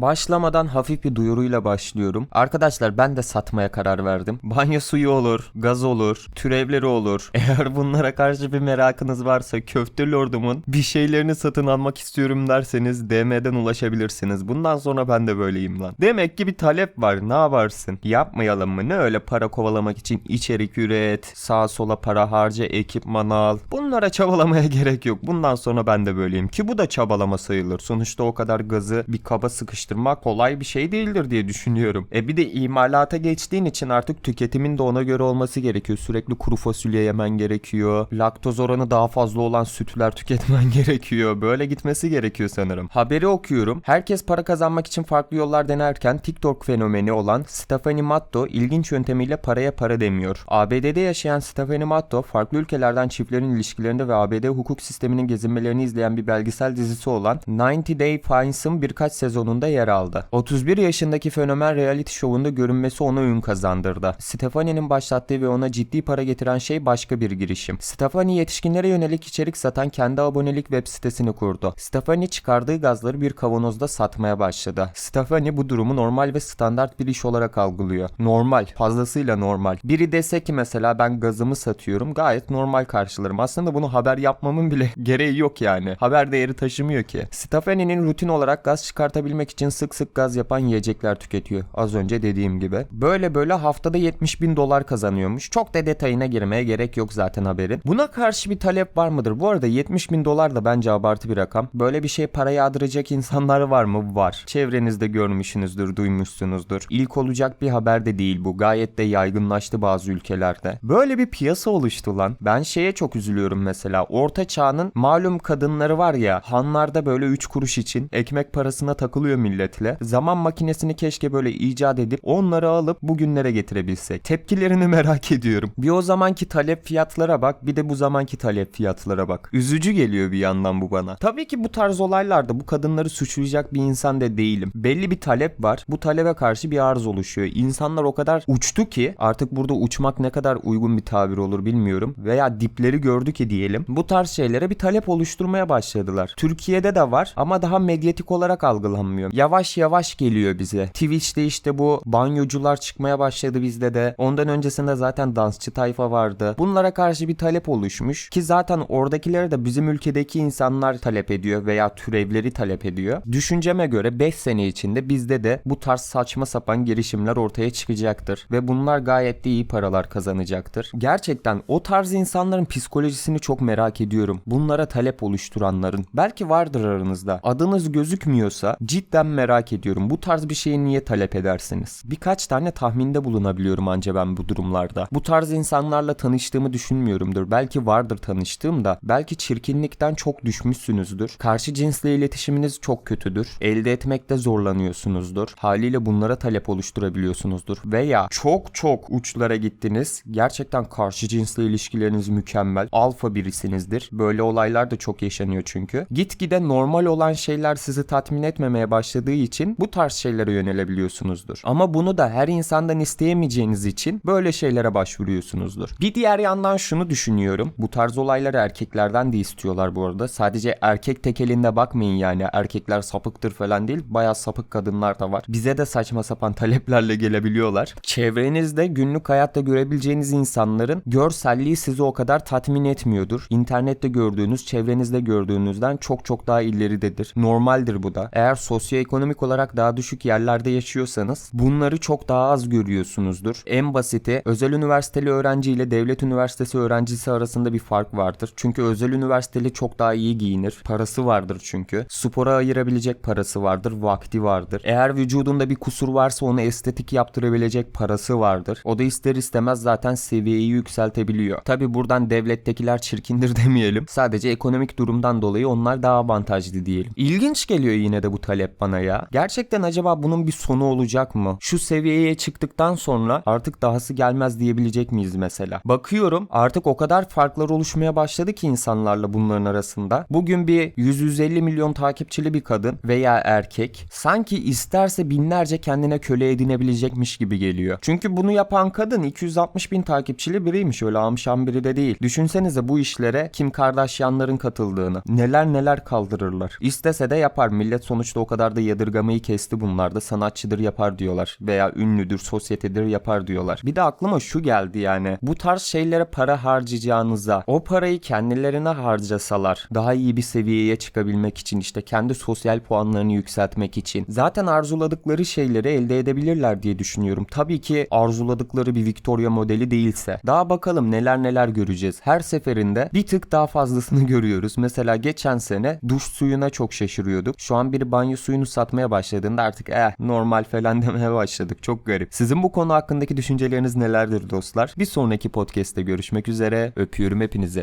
Başlamadan hafif bir duyuruyla başlıyorum. Arkadaşlar ben de satmaya karar verdim. Banyo suyu olur, gaz olur, türevleri olur. Eğer bunlara karşı bir merakınız varsa köfte lordumun bir şeylerini satın almak istiyorum derseniz DM'den ulaşabilirsiniz. Bundan sonra ben de böyleyim lan. Demek ki bir talep var ne yaparsın? Yapmayalım mı? Ne öyle para kovalamak için içerik üret, sağa sola para harca, ekipman al. Bunlara çabalamaya gerek yok. Bundan sonra ben de böyleyim ki bu da çabalama sayılır. Sonuçta o kadar gazı bir kaba sıkıştırmak kolay bir şey değildir diye düşünüyorum. E bir de imalata geçtiğin için artık tüketimin de ona göre olması gerekiyor. Sürekli kuru fasulye yemen gerekiyor. Laktoz oranı daha fazla olan sütler tüketmen gerekiyor. Böyle gitmesi gerekiyor sanırım. Haberi okuyorum. Herkes para kazanmak için farklı yollar denerken TikTok fenomeni olan Stephanie Matto ilginç yöntemiyle paraya para demiyor. ABD'de yaşayan Stephanie Matto farklı ülkelerden çiftlerin ilişkilerinde ve ABD hukuk sisteminin gezinmelerini izleyen bir belgesel dizisi olan 90 Day Fines'ın birkaç sezonunda yer aldı. 31 yaşındaki fenomen reality şovunda görünmesi ona ün kazandırdı. Stephanie'nin başlattığı ve ona ciddi para getiren şey başka bir girişim. Stephanie yetişkinlere yönelik içerik satan kendi abonelik web sitesini kurdu. Stephanie çıkardığı gazları bir kavanozda satmaya başladı. Stephanie bu durumu normal ve standart bir iş olarak algılıyor. Normal, fazlasıyla normal. Biri dese ki mesela ben gazımı satıyorum gayet normal karşılarım. Aslında bunu haber yapmamın bile gereği yok yani. Haber değeri taşımıyor ki. Stephanie'nin rutin olarak gaz çıkartabilmek için sık sık gaz yapan yiyecekler tüketiyor. Az önce dediğim gibi. Böyle böyle haftada 70 bin dolar kazanıyormuş. Çok da detayına girmeye gerek yok zaten haberin. Buna karşı bir talep var mıdır? Bu arada 70 bin dolar da bence abartı bir rakam. Böyle bir şey para yağdıracak insanlar var mı? Var. Çevrenizde görmüşsünüzdür, duymuşsunuzdur. İlk olacak bir haber de değil bu. Gayet de yaygınlaştı bazı ülkelerde. Böyle bir piyasa oluştu lan. Ben şeye çok üzülüyorum mesela. Orta çağın malum kadınları var ya hanlarda böyle 3 kuruş için ekmek parasına takılıyor milletle. Zaman makinesini keşke böyle icat edip onları alıp bugünlere getirebilsek. Tepkilerini merak ediyorum. Bir o zamanki talep fiyatlara bak bir de bu zamanki talep fiyatlara bak. Üzücü geliyor bir yandan bu bana. Tabii ki bu tarz olaylarda bu kadınları suçlayacak bir insan da değilim. Belli bir talep var. Bu talebe karşı bir arz oluşuyor. İnsanlar o kadar uçtu ki artık burada uçmak ne kadar uygun bir tabir olur bilmiyorum. Veya dipleri gördü ki diyelim. Bu tarz şeylere bir talep oluşturmaya başladılar. Türkiye'de de var ama daha medyatik olarak algılanmıyor. Yavaş yavaş geliyor bize. Twitch'te işte bu banyocular çıkmaya başladı bizde de. Ondan öncesinde zaten dansçı tayfa vardı. Bunlara karşı bir talep oluşmuş ki zaten oradakileri de bizim ülkedeki insanlar talep ediyor veya türevleri talep ediyor. Düşünceme göre 5 sene içinde bizde de bu tarz saçma sapan girişimler ortaya çıkacaktır ve bunlar gayet de iyi paralar kazanacaktır. Gerçekten o tarz insanların psikolojisini çok merak ediyorum. Bunlara talep oluşturanların. Belki vardır aranızda. Adınız gözükmüyorsa cidden merak ediyorum. Bu tarz bir şeyi niye talep edersiniz? Birkaç tane tahminde bulunabiliyorum anca ben bu durumlarda. Bu tarz insanlarla tanıştığımı düşünmüyorumdur. Belki vardır tanıştığım da. Belki çirkinlikten çok düşmüşsünüzdür. Karşı cinsle iletişiminiz çok kötüdür. Elde etmekte zorlanıyorsunuzdur. Haliyle bunlara talep oluşturabiliyorsunuzdur. Veya çok çok uçlara gittiniz. Gerçekten karşı cinsle ilişkileriniz mükemmel. Alfa birisinizdir. Böyle olaylar da çok yaşanıyor çünkü. Gitgide normal olan şeyler sizi tatmin etmemeye başladığı için bu tarz şeylere yönelebiliyorsunuzdur. Ama bunu da her insandan isteyemeyeceğiniz için böyle şeylere başvuruyorsunuzdur. Bir diğer yandan şunu düşünüyorum. Bu tarz olayları erkeklerden de istiyorlar bu arada. Sadece erkek tekelinde bakmayın yani. Erkekler sapıktır falan değil. Bayağı sapık kadınlar da var. Bize de saçma sapan taleplerle gelebiliyorlar. Çevrenizde günlük hayatta görebileceğiniz insanların görselliği sizi o kadar tatmin etmiyordur. İnternette gördüğünüz, çevrenizde gördüğünüzden çok çok daha ileridedir. Normaldir bu da. Eğer sosyoekonomik olarak daha düşük yerlerde yaşıyorsanız bunları çok daha az görüyorsunuzdur. En basiti özel üniversiteli öğrenci ile devlet üniversitesi öğrencisi arasında bir fark vardır. Çünkü özel üniversiteli çok daha iyi giyinir. Parası vardır çünkü. Spora ayırabilecek parası vardır, vakti vardır. Eğer vücudunda bir kusur varsa onu estetik yaptırabilecek parası vardır. O da ister istemez zaten seviyeyi yükseltebiliyor. Tabi buradan devlettekiler çirkindir demeyelim. Sadece ekonomik durumdan dolayı onlar daha avantajlı diyelim. İlginç geliyor yine de bu talep bana ya. Gerçekten acaba bunun bir sonu olacak mı? Şu seviyeye çıktıktan sonra artık dahası gelmez diyebilecek miyiz mesela? Bakıyorum artık o kadar farklar oluşmaya başladı ki insanlarla bunların arasında. Bugün bir 100-150 milyon takipçili bir kadın veya erkek sanki isterse binlerce kendine köle edinebilecekmiş gibi geliyor. Çünkü bunu yapan kadın 260 bin takipçili biriymiş öyle amşan biri de değil. Düşünsenize bu işlere Kim Kardashian'ların katıldığını. Neler neler kaldırırlar. İstese de yapar. Millet sonuçta o kadar da yadırgamayı kesti bunlar da sanatçıdır yapar diyorlar veya ünlüdür, sosyetedir yapar diyorlar. Bir de aklıma şu geldi yani bu tarz şeylere para harcayacağınıza o parayı kendilerine harcasalar daha iyi bir seviyeye çıkabilmek için işte kendi sosyal puanlarını yükseltmek için zaten arzuladıkları şeyleri elde edebilirler diye düşünüyorum. Tabii ki arzuladıkları bir Victoria modeli değilse. Daha bakalım neler neler göreceğiz. Her seferinde bir tık daha fazlasını görüyoruz. Mesela geçen sene duş suyuna çok şaşırıyorduk. Şu an biri banyo suyunu satmaya başladığında artık eh normal falan demeye başladık. Çok garip. Sizin bu konu hakkındaki düşünceleriniz nelerdir dostlar? Bir sonraki podcast'te görüşmek üzere. Öpüyorum hepinizi.